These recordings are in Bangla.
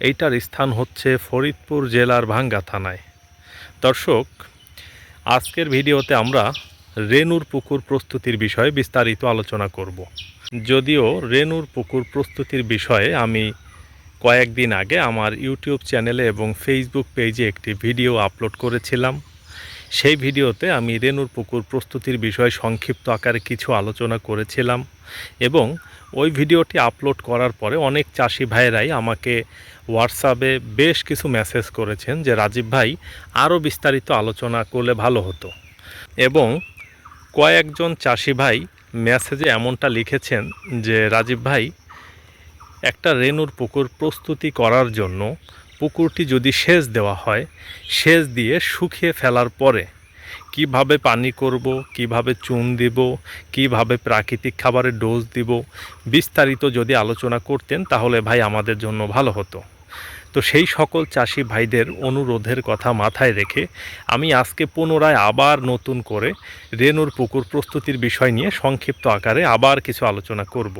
এইটার স্থান হচ্ছে ফরিদপুর জেলার ভাঙ্গা থানায়। দর্শক, আজকের ভিডিওতে আমরা রেনুর পুকুর প্রস্তুতির বিষয়ে বিস্তারিত আলোচনা করব। যদিও রেনুর পুকুর প্রস্তুতির বিষয়ে আমি কয়েকদিন আগে আমার ইউটিউব চ্যানেলে এবং ফেসবুক পেজে একটি ভিডিও আপলোড করেছিলাম। সেই ভিডিওতে আমি রেনুর পুকুর প্রস্তুতির বিষয়ে সংক্ষিপ্ত আকারে কিছু আলোচনা করেছিলাম এবং ওই ভিডিওটি আপলোড করার পরে অনেক চাষি ভাইয়েরাই আমাকে হোয়াটসঅ্যাপে বেশ কিছু মেসেজ করেছেন যে, রাজীব ভাই আরও বিস্তারিত আলোচনা করলে ভালো হতো। এবং কয়েকজন চাষি ভাই মেসেজে এমনটা লিখেছেন যে, রাজীব ভাই, একটা রেনুর পুকুর প্রস্তুতি করার জন্য পুকুরটি যদি সেচ দেওয়া হয়, সেচ দিয়ে শুকিয়ে ফেলার পরে কীভাবে পানি করব, কীভাবে চুন দিব, কীভাবে প্রাকৃতিক খাবারের ডোজ দিব, বিস্তারিত যদি আলোচনা করতেন তাহলে ভাই আমাদের জন্য ভালো হতো তো সেই সকল চাষি ভাইদের অনুরোধের কথা মাথায় রেখে আমি আজকে পুনরায় আবার নতুন করে রেনুর পুকুর প্রস্তুতির বিষয় নিয়ে সংক্ষিপ্ত আকারে আবার কিছু আলোচনা করব।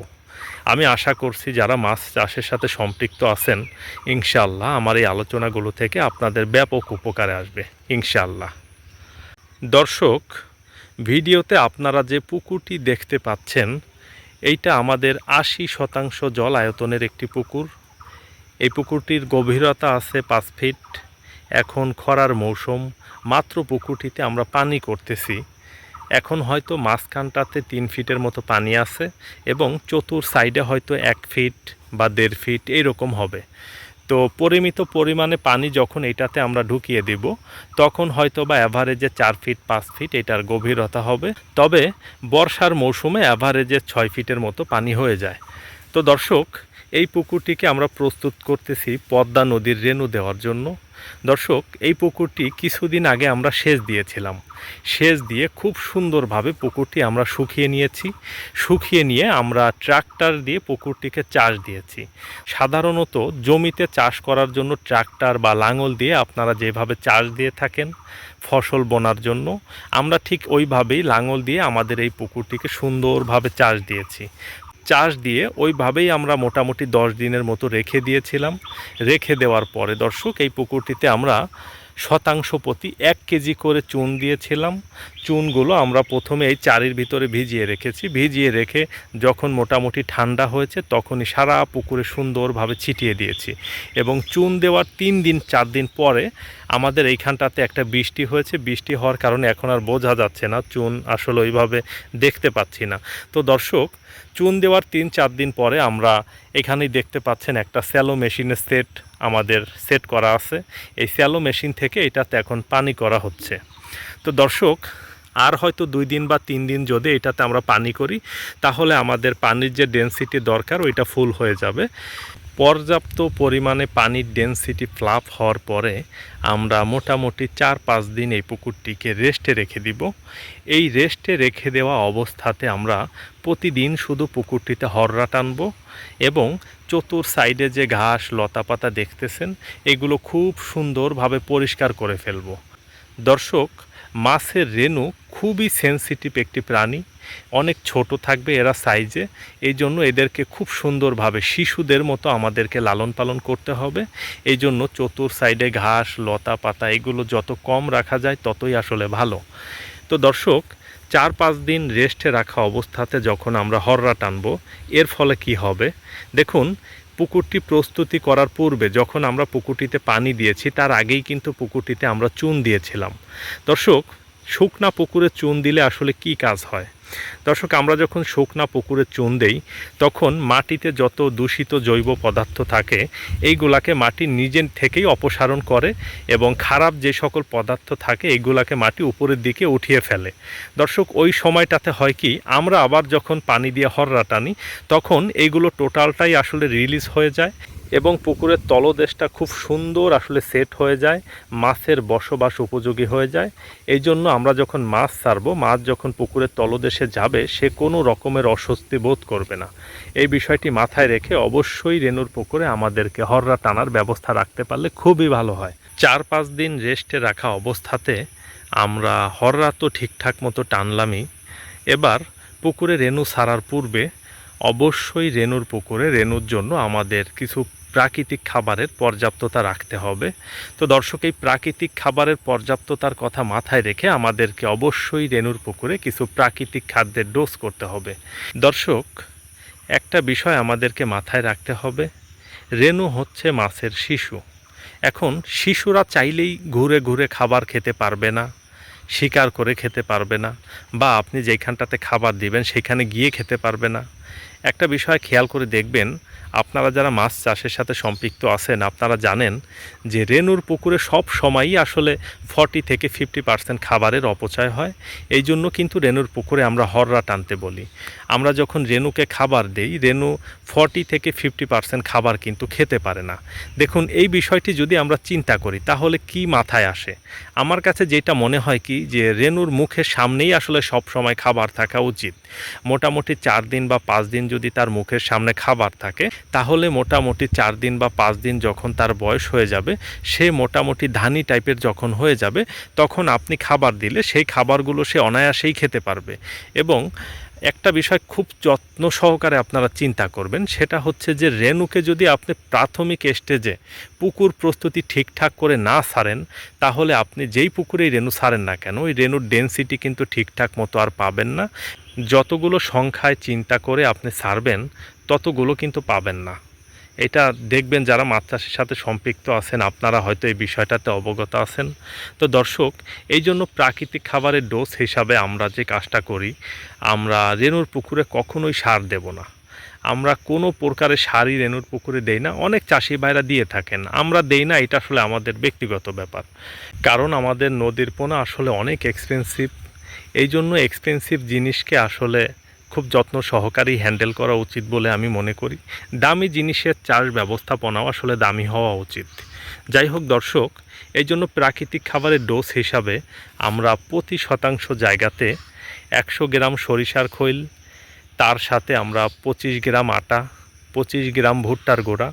আমি আশা করছি যারা মাছ চাষের সাথে সম্পৃক্ত আছেন ইনশাল্লাহ আমার এই আলোচনাগুলো থেকে আপনাদের ব্যাপক উপকারে আসবে ইনশাল্লাহ দর্শক, ভিডিওতে আপনারা যে পুকুরটি দেখতে পাচ্ছেন, এইটা আমাদের আশি শতাংশ জল আয়তনের একটি পুকুর। এই পুকুরটির গভীরতা আছে পাঁচ ফিট। এখন খরার মৌসুম, মাত্র পুকুরটিতে আমরা পানি করতেছি। এখন হয়তো মাঝখানটাতে তিন ফিটের মতো পানি আছে এবং চতুর সাইডে হয়তো এক ফিট বা দেড় ফিট, এইরকম হবে। তো পরিমিত পরিমাণে পানি যখন এটাতে আমরা ঢুকিয়ে দিব, তখন হয়তো বা অ্যাভারেজে চার ফিট পাঁচ ফিট এটার গভীরতা হবে। তবে বর্ষার মৌসুমে অ্যাভারেজে ছয় ফিটের মতো পানি হয়ে যায়। তো দর্শক এই পুকুরটিকে আমরা প্রস্তুত করতেছি পদ্মা নদীর রেণু দেওয়ার জন্য। দর্শক, এই পুকুরটি কিছুদিন আগে আমরা সেচ দিয়েছিলাম। সেচ দিয়ে খুব সুন্দরভাবে পুকুরটি আমরা শুকিয়ে নিয়েছি। শুকিয়ে নিয়ে আমরা ট্রাক্টর দিয়ে পুকুরটিকে চাষ দিয়েছি। সাধারণত জমিতে চাষ করার জন্য ট্রাক্টর বা লাঙল দিয়ে আপনারা যেভাবে চাষ দিয়ে থাকেন, ফসল বোনার জন্য, আমরা ঠিক ওইভাবেই লাঙল দিয়ে আমাদের এই পুকুরটিকে সুন্দরভাবে চাষ দিয়েছি। চাষ দিয়ে ওইভাবেই আমরা মোটামুটি দশ দিনের মতো রেখে দিয়েছিলাম। রেখে দেওয়ার পরে দর্শক, এই পুকুরটিতে আমরা শতাংশ প্রতি এক কেজি করে চুন দিয়েছিলাম। চুনগুলো আমরা প্রথমে এই চারির ভিতরে ভিজিয়ে রেখেছি। ভিজিয়ে রেখে যখন মোটামুটি ঠান্ডা হয়েছে তখনই সারা পুকুরে সুন্দরভাবে ছিটিয়ে দিয়েছি। এবং চুন দেওয়ার তিন দিন, চার দিন পরে আমাদের এইখানটাতে একটা বৃষ্টি হয়েছে। বৃষ্টি হওয়ার কারণে এখন আর বোঝা যাচ্ছে না, চুন আসলে ওইভাবে দেখতে পাচ্ছি না। তো দর্শক, চুন দেওয়ার তিন, চার দিন পরে আমরা এখানেই দেখতে পাচ্ছেন একটা স্যালো মেশিনের সেট। আমাদের সেট করা আছে। এই স্যালো মেশিন থেকে এটাতে এখন পানি করা হচ্ছে। তো দর্শক, আর হয়তো দুই দিন বা তিন দিন যদি এটাতে আমরা পানি করি, তাহলে আমাদের পানির যে ডেন্সিটি দরকার, ওইটা ফুল হয়ে যাবে। পর্যাপ্ত পরিমাণে পানির ডেন্সিটি ফ্লাপ হওয়ার পরে আমরা মোটামুটি চার পাঁচ দিন এই পুকুরটিকে রেস্টে রেখে দিব। এই রেস্টে রেখে দেওয়া অবস্থাতে আমরা প্রতিদিন শুধু পুকুরটিতে হররা টানবো এবং চতুর সাইডে যে ঘাস, লতাপাতা দেখতেছেন, এগুলো খুব সুন্দরভাবে পরিষ্কার করে ফেলব। দর্শক, মাছের রেণু খুবই সেন্সিটিভ একটি প্রাণী। অনেক ছোট থাকবে এরা সাইজে এই জন্য এদেরকে খুব সুন্দরভাবে শিশুদের মতো আমাদেরকে লালন পালন করতে হবে। এই জন্য চতুর সাইডে ঘাস লতা পাতা এগুলো যত কম রাখা যায় ততই আসলে ভালো। তো দর্শক চার পাঁচ দিন রেস্টে রাখা অবস্থাতে যখন আমরা হররা টানব, এর ফলে কি হবে? দেখুন, পুকুরটি প্রস্তুতি করার পূর্বে যখন আমরা পুকুরটিতে পানি দিয়েছি, তার আগেই কিন্তু পুকুরটিতে আমরা চুন দিয়েছিলাম। দর্শক, শুকনা পুকুরে চুন দিলে আসলে কি কাজ হয়? দর্শক, আমরা যখন শুকনা পুকুরে চুন দেই, তখন মাটিতে যত দূষিত জৈব পদার্থ থাকে, এইগুলাকে মাটি নিজের থেকেই অপসারণ করে এবং খারাপ যে সকল পদার্থ থাকে, এইগুলাকে মাটি উপরের দিকে উঠিয়ে ফেলে। দর্শক, ওই সময়টাতে হয় কি, আমরা আবার যখন পানি দিয়ে হররা টানি, তখন এইগুলো টোটালটাই আসলে রিলিজ হয়ে যায়। এবং পুকুরের তলদেশটা খুব সুন্দর আসলে সেট হয়ে যায়, মাছের বসবাস উপযোগী হয়ে যায়। এই জন্য আমরা যখন মাছ ছাড়বো, মাছ যখন পুকুরের তলদেশে যাবে, সে কোনো রকমের অস্বস্তি বোধ করবে না। এই বিষয়টি মাথায় রেখে অবশ্যই রেনুর পুকুরে আমাদেরকে হররা টানার ব্যবস্থা রাখতে পারলে খুবই ভালো হয়। চার পাঁচ দিন রেস্টে রাখা অবস্থাতে আমরা হররা তো ঠিকঠাক মতো টানলামই। এবার পুকুরে রেনু ছাড়ার পূর্বে অবশ্যই রেনুর পুকুরে রেনুর জন্য আমাদের কিছু প্রাকৃতিক খাবারের পর্যাপ্ততা রাখতে হবে। তো দর্শক, এই প্রাকৃতিক খাবারের পর্যাপ্ততার কথা মাথায় রেখে আমাদেরকে অবশ্যই রেনুর পুকুরে কিছু প্রাকৃতিক খাদ্যের ডোজ করতে হবে। দর্শক, একটা বিষয় আমাদেরকে মাথায় রাখতে হবে। রেনু হচ্ছে মাছের শিশু। এখন শিশুরা চাইলেই ঘুরে ঘুরে খাবার খেতে পারবে না, শিকার করে খেতে পারবে না, বা আপনি যেখানটাতে খাবার দিবেন, সেখানে গিয়ে খেতে পারবে না। একটা বিষয় খেয়াল করে দেখবেন, আপনারা যারা মাছ চাষের সাথে সম্পৃক্ত আছেন, আপনারা জানেন যে রেনুর পুকুরে সব সময়ই আসলে ফর্টি থেকে ফিফটি পার্সেন্ট খাবারের অপচয় হয়। এই জন্য কিন্তু রেনুর পুকুরে আমরা হররা টানতে বলি। আমরা যখন রেনুকে খাবার দেই রেনু ফর্টি থেকে ফিফটি পার্সেন্ট খাবার কিন্তু খেতে পারে না। দেখুন, এই বিষয়টি যদি আমরা চিন্তা করি, তাহলে কি মাথায় আসে? আমার কাছে যেটা মনে হয় কি, যে রেনুর মুখের সামনেই আসলে সব সময় খাবার থাকা উচিত। মোটামুটি চার দিন বা পাঁচ দিন যদি তার মুখের সামনে খাবার থাকে, তাহলে মোটামুটি চার দিন বা পাঁচ দিন যখন তার বয়স হয়ে যাবে, সে মোটামুটি ধানি টাইপের যখন হয়ে যাবে, তখন আপনি খাবার দিলে সেই খাবারগুলো সে অনায়াসেই খেতে পারবে। এবং একটা বিষয় খুব যত্ন সহকারে আপনারা চিন্তা করবেন, সেটা হচ্ছে যে রেনুকে যদি আপনি প্রাথমিক স্টেজে পুকুর প্রস্তুতি ঠিকঠাক করে না সারেন, তাহলে আপনি যেই পুকুরেই রেনু সারেন না কেন, ওই রেনুর ডেন্সিটি কিন্তু ঠিকঠাক মতো আর পাবেন না। যতগুলো সংখ্যায় চিন্তা করে আপনি সারবেন, ততগুলো কিন্তু পাবেন না। এটা দেখবেন যারা মাছ চাষের সাথে সম্পৃক্ত আছেন, আপনারা হয়তো এই বিষয়টাতে অবগত আছেন। তো দর্শক, এই জন্য প্রাকৃতিক খাবারের ডোজ হিসাবে আমরা যে কাজটা করি, আমরা রেনুর পুকুরে কখনোই সার দেব না। আমরা কোনো প্রকারের সারই রেনুর পুকুরে দেই না, অনেক চাষি ভাইরা দিয়ে থাকেন। আমরা দেই না, এটা আসলে আমাদের ব্যক্তিগত ব্যাপার। কারণ আমাদের নদীর পোনা আসলে অনেক এক্সপেন্সিভ এই জন্য এক্সপেন্সিভ জিনিসকে আসলে খুব যত্ন সহকারেই হ্যান্ডেল করা উচিত বলে আমি মনে করি। দামি জিনিসের চাষ ব্যবস্থাপনাও আসলে দামি হওয়া উচিত। যাই হোক দর্শক এই জন্য প্রাকৃতিক খাবারের ডোজ হিসাবে আমরা প্রতি শতাংশ জায়গাতে একশো গ্রাম সরিষার খৈল, তার সাথে আমরা পঁচিশ গ্রাম আটা, পঁচিশ গ্রাম ভুট্টার গোড়া,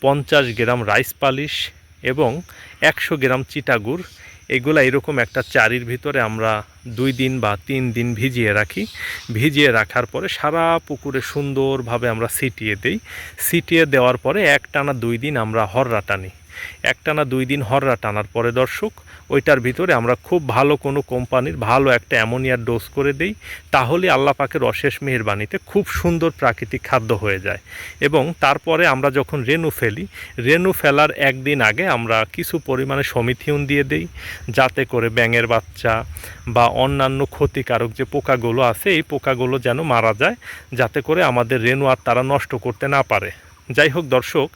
পঞ্চাশ গ্রাম রাইস পালিশ এবং একশো গ্রাম চিটাগুড়। এগুলা এরকম একটা চারির ভিতরে আমরা দুই দিন বা তিন দিন ভিজিয়ে রাখি। ভিজিয়ে রাখার পরে সারা পুকুরে সুন্দরভাবে আমরা ছিটিয়ে দেই। ছিটিয়ে দেওয়ার পরে এক টানা দুই দিন আমরা হররা টানি। একটানা দুই দিন হররা টানার পরে দর্শক, ওইটার ভিতরে আমরা খুব ভালো কোনো কোম্পানির ভালো একটা অ্যামোনিয়ার ডোজ করে দেই, তাহলে আল্লাহ পাকের অশেষ মেহেরবানিতে খুব সুন্দর প্রাকৃতিক খাদ্য হয়ে যায়। এবং তারপরে আমরা যখন রেনু ফেলি রেনু ফেলার একদিন আগে আমরা কিছু পরিমাণে সমিথিউন দিয়ে দেই, যাতে করে ব্যাঙের বাচ্চা বা অন্যান্য ক্ষতিকারক যে পোকাগুলো আছে, এই পোকাগুলো যেন মারা যায়, যাতে করে আমাদের রেনু আর তারা নষ্ট করতে না পারে। যাই হোক, দর্শক,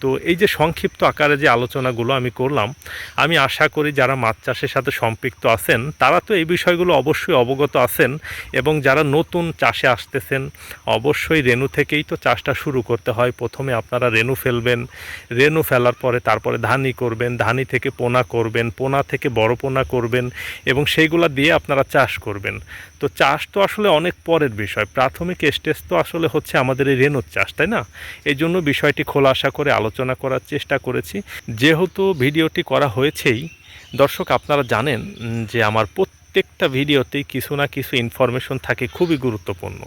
তো এই যে সংক্ষিপ্ত আকারে যে আলোচনাগুলো আমি করলাম, আমি আশা করি যারা মাছ চাষের সাথে সম্পৃক্ত আছেন, তারা তো এই বিষয়গুলো অবশ্যই অবগত আছেন এবং যারা নতুন চাষে আসতেছেন, অবশ্যই রেনু থেকেই তো চাষটা শুরু করতে হয়। প্রথমে আপনারা রেনু ফেলবেন রেনু ফেলার পরে তারপরে ধানি করবেন ধানি থেকে পোনা করবেন, পোনা থেকে বড় পোনা করবেন এবং সেইগুলা দিয়ে আপনারা চাষ করবেন। তো চাষ তো আসলে অনেক পরের বিষয়। প্রাথমিক স্টেজ তো আসলে হচ্ছে আমাদের এই রেনুর চাষ, তাই না? এই জন্য বিষয়টি খোলাসা করে আলোচনা করার চেষ্টা করেছি। যেহেতু ভিডিওটি করা হয়েছেই, দর্শক আপনারা জানেন যে আমার প্রত্যেকটা ভিডিওতেই কিছু না কিছু ইনফরমেশন থাকে খুবই গুরুত্বপূর্ণ।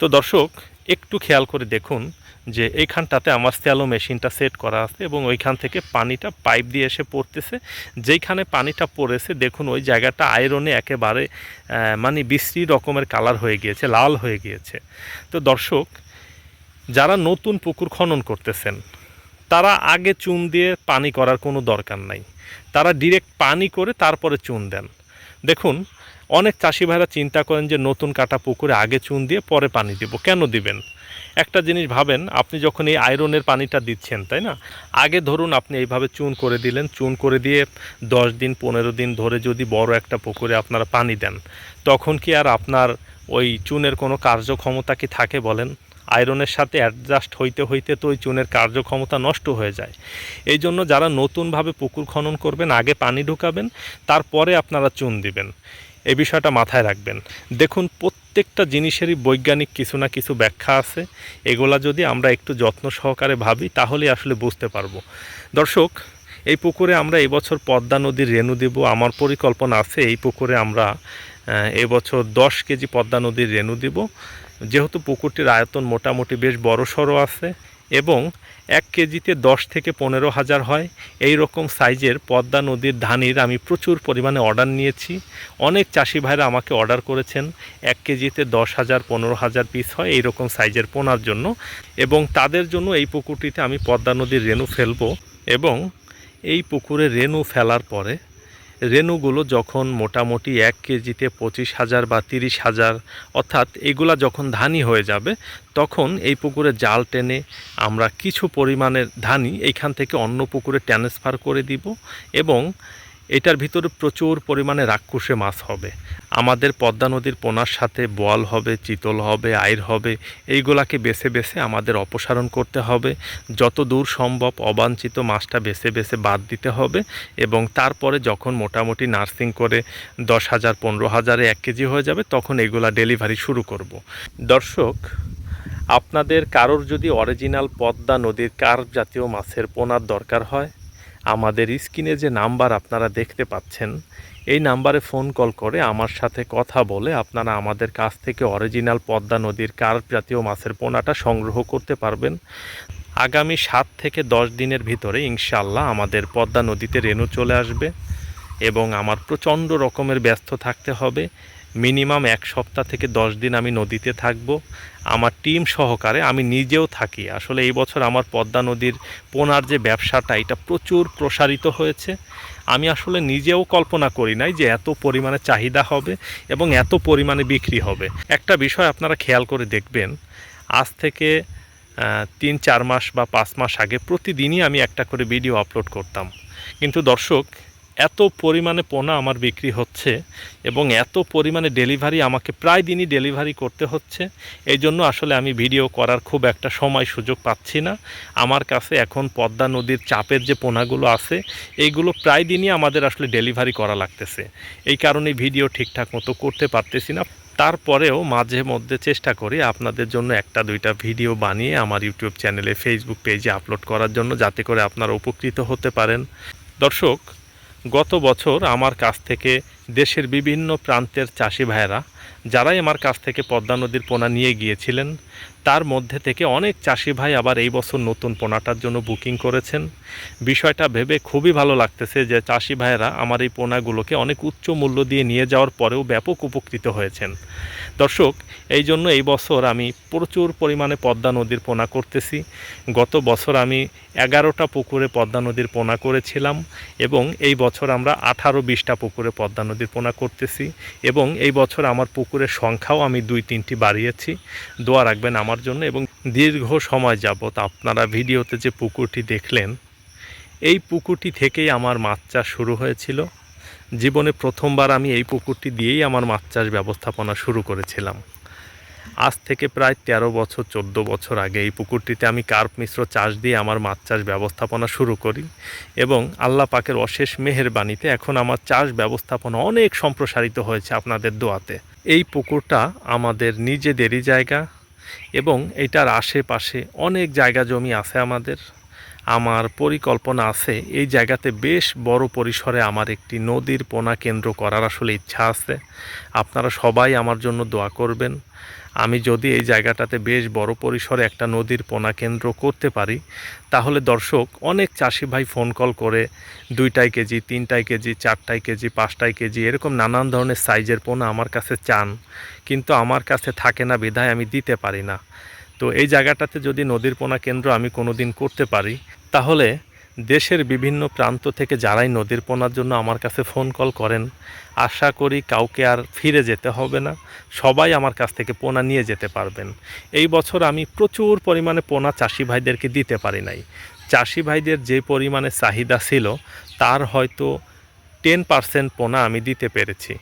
তো দর্শক, একটু খেয়াল করে দেখুন যে এইখানটাতে আমার স্যালো মেশিনটা সেট করা আছে এবং ওইখান থেকে পানিটা পাইপ দিয়ে এসে পড়তেছে। যেইখানে পানিটা পড়েছে, দেখুন ওই জায়গাটা আয়রনে একেবারে মানে বিশ্রী রকমের কালার হয়ে গিয়েছে, লাল হয়ে গিয়েছে। তো দর্শক যারা নতুন পুকুর খনন করতেছেন, তারা আগে চুন দিয়ে পানি করার কোনো দরকার নাই। তারা ডিরেক্ট পানি করে তারপরে চুন দেন। দেখুন, অনেক চাষি ভাইরা চিন্তা করেন যে নতুন কাটা পুকুরে আগে চুন দিয়ে পরে পানি দিব। কেন দিবেন? একটা জিনিস ভাবেন, আপনি যখন এই আয়রনের পানিটা দিচ্ছেন, তাই না? আগে ধরুন আপনি এইভাবে চুন করে দিলেন, চুন করে দিয়ে দশ দিন, পনেরো দিন ধরে যদি বড় একটা পুকুরে আপনারা পানি দেন, তখন কি আর আপনার ওই চুনের কোনো কার্যক্ষমতা কি থাকে বলেন? আয়রনের সাথে অ্যাডজাস্ট হইতে হইতে তো ওই চুনের কার্যক্ষমতা নষ্ট হয়ে যায়। এই জন্য যারা নতুনভাবে পুকুর খনন করবেন, আগে পানি ঢুকাবেন, তারপরে আপনারা চুন দিবেন। এই বিষয়টা মাথায় রাখবেন। দেখুন, প্রত্যেকটা জিনিসেরই বৈজ্ঞানিক কিছু না কিছু ব্যাখ্যা আছে। এগুলা যদি আমরা একটু যত্ন সহকারে ভাবি, তাহলে আসলে বুঝতে পারব। দর্শক, এই পুকুরে আমরা এবছর পদ্মা নদীর রেণু দেব। আমার পরিকল্পনা আছে, এই পুকুরে আমরা এবছর দশ কেজি পদ্মা নদীর রেণু দেব। যেহেতু পুকুরটির আয়তন মোটামুটি বেশ বড় সড়ো আছে এবং এক কেজিতে দশ থেকে পনেরো হাজার হয়। এই রকম সাইজের পদ্মা নদীর ধানির আমি প্রচুর পরিমাণে অর্ডার নিয়েছি। অনেক চাষি ভাইরা আমাকে অর্ডার করেছেন এক কেজিতে দশ হাজার, পনেরো হাজার পিস হয় এই রকম সাইজের পোনার জন্য এবং তাদের জন্য এই পুকুরটিতে আমি পদ্মা নদীর রেণু ফেলব এবং এই পুকুরে রেণু ফেলার পরে রেণুগুলো যখন মোটামুটি এক কেজিতে পঁচিশ হাজার বা তিরিশ হাজার, অর্থাৎ এগুলা যখন ধানি হয়ে যাবে, তখন এই পুকুরে জাল টেনে আমরা কিছু পরিমাণের ধানি এইখান থেকে অন্য পুকুরে ট্রান্সফার করে দিব এবং এটার ভিতরে প্রচুর পরিমাণে রাক্ষুসে মাছ হবে। আমাদের পদ্মা নদীর পোনার সাথে বোয়াল হবে, চিতল হবে, আইর হবে, এইগুলাকে বেছে বেছে আমাদের অপসারণ করতে হবে। যত দূর সম্ভব অবাঞ্ছিত মাছটা বেছে বেছে বাদ দিতে হবে এবং তারপরে যখন মোটামুটি নার্সিং করে দশ হাজার, পনেরো হাজারে এক কেজি হয়ে যাবে, তখন এগুলা ডেলিভারি শুরু করব। দর্শক, আপনাদের কারোর যদি অরিজিনাল পদ্মা নদীর কার্প জাতীয় মাছের পোনার দরকার হয় আমাদের স্ক্রিনে যে নাম্বার আপনারা দেখতে পাচ্ছেন, এই নাম্বারে ফোন কল করে আমার সাথে কথা বলে আপনারা আমাদের কাছ থেকে অরিজিনাল পদ্মা নদীর কার্প জাতীয় মাছের পোনাটা সংগ্রহ করতে পারবেন। আগামী সাত থেকে দশ দিনের ভিতরে ইনশাল্লাহ আমাদের পদ্মা নদীতে রেণু চলে আসবে এবং আমার প্রচণ্ড রকমের ব্যস্ত থাকতে হবে। মিনিমাম এক সপ্তাহ থেকে দশ দিন আমি নদীতে থাকব। আমার টিম সহকারে আমি নিজেও থাকি। আসলে এই বছর আমার পদ্মা নদীর পোনার যে ব্যবসাটা, এটা প্রচুর প্রসারিত হয়েছে। আমি আসলে নিজেও কল্পনা করি নাই যে এত পরিমাণে চাহিদা হবে এবং এত পরিমাণে বিক্রি হবে। একটা বিষয় আপনারা খেয়াল করে দেখবেন, আজ থেকে তিন, চার মাস বা পাঁচ মাস আগে প্রতিদিনই আমি একটা করে ভিডিও আপলোড করতাম। কিন্তু দর্শক এত পরিমাণে পোনা আমার বিক্রি হচ্ছে এবং এত পরিমাণে ডেলিভারি আমাকে প্রায় দিনই ডেলিভারি করতে হচ্ছে। এই জন্য আসলে আমি ভিডিও করার খুব একটা সময় সুযোগ পাচ্ছি না। আমার কাছে এখন পদ্মা নদীর চাপের যে পোনাগুলো আছে, এইগুলো প্রায় দিনই আমাদের আসলে ডেলিভারি করা লাগতেছে। এই কারণে ভিডিও ঠিকঠাক মতো করতে পারতেছি না। তারপরেও মাঝে মধ্যে চেষ্টা করি আপনাদের জন্য একটা দুইটা ভিডিও বানিয়ে আমার ইউটিউব চ্যানেলে ফেসবুক পেজে আপলোড করার জন্য, যাতে করে আপনারা উপকৃত হতে পারেন। দর্শক গত বছর আমার কাছ থেকে দেশের বিভিন্ন প্রান্তের চাষি ভাইয়েরা, যারাই আমার কাছ থেকে পদ্মা নদীর পোনা নিয়ে গিয়েছিলেন তার মধ্যে থেকে অনেক চাষি ভাই আবার এই বছর নতুন পোনাটার জন্য বুকিং করেছেন। বিষয়টা ভেবে খুবই ভালো লাগতেছে যে চাষি ভাইয়েরা আমার এই পোনাগুলোকে অনেক উচ্চ মূল্য দিয়ে নিয়ে যাওয়ার পরেও ব্যাপক উপকৃত হয়েছেন। দর্শক, এই জন্য এই বছর আমি প্রচুর পরিমাণে পদ্মা নদীর পোনা করতেছি। গত বছর আমি এগারোটা পুকুরে পদ্মা নদীর পোনা করেছিলাম এবং এই বছর আমরা আঠারো বিশটা পুকুরে পদ্মা নদীর পোনা করতেছি এবং এই বছর আমার পুকুরের সংখ্যাও আমি দুই তিনটি বাড়িয়েছি। দোয়া রাখবেন আমার জন্য এবং দীর্ঘ সময় যাবত আপনারা ভিডিওতে যে পুকুরটি দেখলেন, এই পুকুরটি থেকেই আমার মাছ চাষ শুরু হয়েছিল। জীবনে প্রথমবার আমি এই পুকুরটি দিয়েই আমার মাছ চাষ ব্যবস্থাপনা শুরু করেছিলাম। আজ থেকে প্রায় তেরো বছর, চোদ্দ বছর আগে এই পুকুরটিতে আমি কার্প মিশ্র চাষ দিয়ে আমার মাছ চাষ ব্যবস্থাপনা শুরু করি এবং আল্লাহ পাকের অশেষ মেহেরবাণীতে এখন আমার চাষ ব্যবস্থাপনা অনেক সম্প্রসারিত হয়েছে আপনাদের দোয়াতে। এই পুকুরটা আমাদের নিজেদেরই জায়গা এবং এটার আশেপাশে অনেক জায়গা জমি আছে আমাদের। আমার পরিকল্পনা আছে। এই জায়গাতে বেশ বড় পরিসরে আমার একটি নদীর পোনা কেন্দ্র করার আসলে ইচ্ছা আছে। আপনারা সবাই আমার জন্য দোয়া করবেন। আমি যদি এই জায়গাটাতে বেশ বড় পরিসরে একটা নদীর পোনা কেন্দ্র করতে পারি, তাহলে দর্শক, অনেক চাষি ভাই ফোন কল করে, দুইটাই কেজি, তিনটাই কেজি, চারটাই কেজি, পাঁচটাই কেজি, এরকম নানান ধরনের সাইজের পোনা আমার কাছে চান। কিন্তু আমার কাছে থাকে না, বিধায় আমি দিতে পারি না। তো এই জায়গাটাতে যদি নদীর পোনা কেন্দ্র আমি কোনো দিন করতে পারি তাহলে দেশের বিভিন্ন প্রান্ত থেকে যারাই নদীর পোনার জন্য আমার কাছে ফোন কল করেন, আশা করি কাউকে আর ফিরে যেতে হবে না। সবাই আমার কাছ থেকে পোনা নিয়ে যেতে পারবেন। এই বছর আমি প্রচুর পরিমাণে পোনা চাষি ভাইদেরকে দিতে পারি নাই। চাষি ভাইদের যে পরিমাণে চাহিদা ছিল, তার হয়তো টেন পার্সেন্ট পোনা আমি দিতে পেরেছি।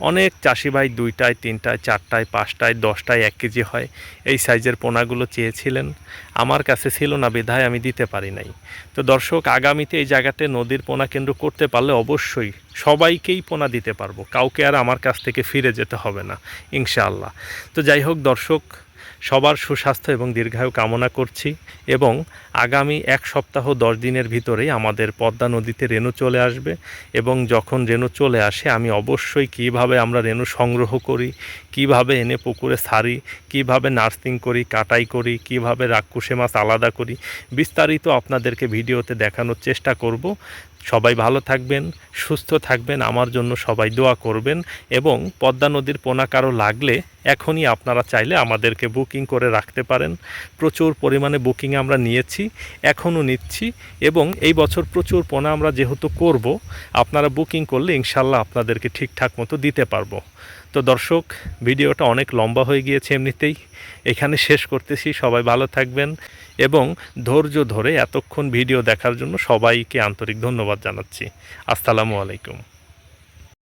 অনেক চাষি ভাই দুইটায়, তিনটায়, চারটায়, পাঁচটায়, দশটায় এক কেজি হয়। এই সাইজের পোনাগুলো চেয়েছিলেন। আমার কাছে ছিল না, বিধায় আমি দিতে পারি নাই। তো দর্শক, আগামীতে এই জায়গাতে নদীর পোনা কেন্দ্র করতে পারলে অবশ্যই সবাইকেই পোনা দিতে পারব। কাউকে আর আমার কাছ থেকে ফিরে যেতে হবে না, ইনশাআল্লাহ। তো যাই হোক দর্শক সবার সুস্বাস্থ্য এবং দীর্ঘায়ু কামনা করছি এবং আগামী এক সপ্তাহ দশ দিনের ভিতরেই আমাদের পদ্মা নদীতে রেণু চলে আসবে এবং যখন রেণু চলে আসে, আমি অবশ্যই কীভাবে আমরা রেণু সংগ্রহ করি, কীভাবে এনে পুকুরে সারি, কীভাবে নার্সিং করি, কাটাই করি, কীভাবে রাক্ষুসে মাছ আলাদা করি, বিস্তারিত আপনাদেরকে ভিডিওতে দেখানোর চেষ্টা করব। সবাই ভালো থাকবেন, সুস্থ থাকবেন, আমার জন্য সবাই দোয়া করবেন এবং পদ্মা নদীর পোনা কারও লাগলে এখনই আপনারা চাইলে আমাদেরকে বুকিং করে রাখতে পারেন। প্রচুর পরিমাণে বুকিং আমরা নিয়েছি, এখনও নিচ্ছি এবং এই বছর প্রচুর পোনা আমরা যেহেতু করব, আপনারা বুকিং করলে ইনশাল্লাহ আপনাদেরকে ঠিকঠাক মতো দিতে পারব। তো দর্শক, ভিডিওটা অনেক লম্বা হয়ে গিয়েছে এমনিতেই। এখানে শেষ করতেছি, সবাই ভালো থাকবেন এবং ধৈর্য ধরে এতক্ষণ ভিডিও দেখার জন্য সবাইকে আন্তরিক ধন্যবাদ জানাচ্ছি। আসসালামু আলাইকুম।